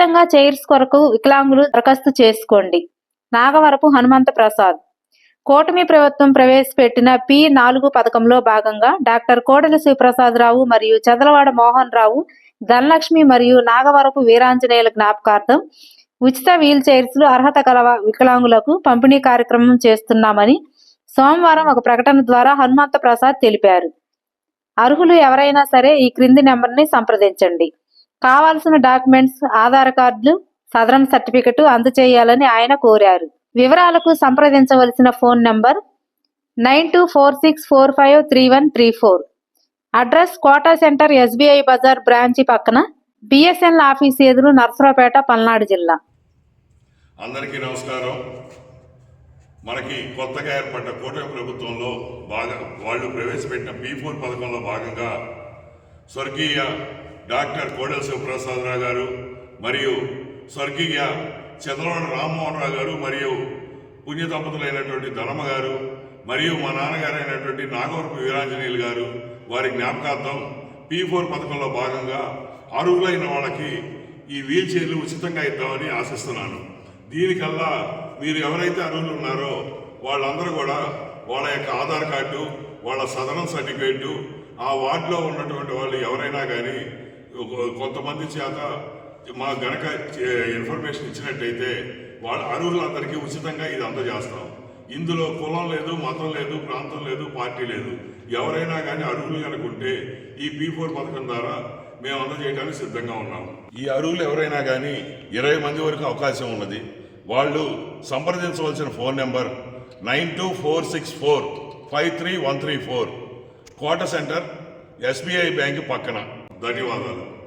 ఉచితంగా చైర్స్ కొరకు వికలాంగులు దరఖాస్తు చేసుకోండి. నాగవరపు హనుమంత ప్రసాద్ కూటమి ప్రభుత్వం ప్రవేశపెట్టిన పి నాలుగు పథకంలో భాగంగా డాక్టర్ కోడెల శివప్రసాదరావు మరియు చదలవాడ మోహన్ రావు ధనలక్ష్మి మరియు నాగవరపు వీరాంజనేయుల జ్ఞాపకార్థం ఉచిత వీల్ చైర్స్ అర్హత గల వికలాంగులకు పంపిణీ కార్యక్రమం చేస్తున్నామని సోమవారం ఒక ప్రకటన ద్వారా హనుమంత ప్రసాద్ తెలిపారు. అర్హులు ఎవరైనా సరే ఈ క్రింది నెంబర్ని సంప్రదించండి. కావాల్సిన డాక్యుమెంట్స్ ఆధార్ కార్డులు సదరం సర్టిఫికెట్ అందజేయాలని ఆయన కోరారు. వివరాలకు సంప్రదించవలసిన phone number nine two four six four five three one three four. Address Kota centre SBI Bazar branch పక్కన బిఎస్ఎన్ఎల్ ఆఫీస్ ఎదురు నర్సరావుపేట పల్నాడు జిల్లా. అందరికీ నమస్కారం. మనకి కొత్తగా ఏర్పడ్డ కూటమి ప్రభుత్వంలో బాగా వాళ్ళు ప్రవేశపెట్టిన పీ ఫోర్ పథకంలో భాగంగా స్వర్గీయ డాక్టర్ కోడెల శివప్రసాదరావు గారు మరియు స్వర్గీయ చంద్రబాబు రామ్మోహన్ రావు గారు మరియు పుణ్య దంపతులైనటువంటి ధనమ్మ గారు మరియు మా నాన్నగారు అయినటువంటి నాగవరపు వీరాంజనేయులు గారు వారి జ్ఞాపకార్థం పీ ఫోర్ పథకంలో భాగంగా అర్హులైన వాళ్ళకి ఈ వీల్ చైర్లు ఉచితంగా ఇద్దామని ఆశిస్తున్నాను. దీనికల్లా మీరు ఎవరైతే అర్హులు ఉన్నారో వాళ్ళందరూ కూడా వాళ్ళ యొక్క ఆధార్ కార్డు వాళ్ళ సదనం సర్టిఫికేటు ఆ వార్డులో ఉన్నటువంటి వాళ్ళు ఎవరైనా కానీ కొంతమంది చేత మా గనక ఇన్ఫర్మేషన్ ఇచ్చినట్టయితే వాళ్ళ అర్హులందరికీ ఉచితంగా ఇది అందజేస్తాం. ఇందులో కులం లేదు మతం లేదు ప్రాంతం లేదు పార్టీ లేదు. ఎవరైనా కానీ అర్హులు కనుకుంటే ఈ పీ ఫోర్ పథకం ద్వారా మేము అందజేయడానికి సిద్ధంగా ఉన్నాం. ఈ అర్హులు ఎవరైనా కానీ ఇరవై మంది వరకు అవకాశం ఉన్నది. వాళ్ళు సంప్రదించవలసిన phone number nine two four six four five three one three four. Kota centre SBI bank పక్కన. ధన్యవాదాలు.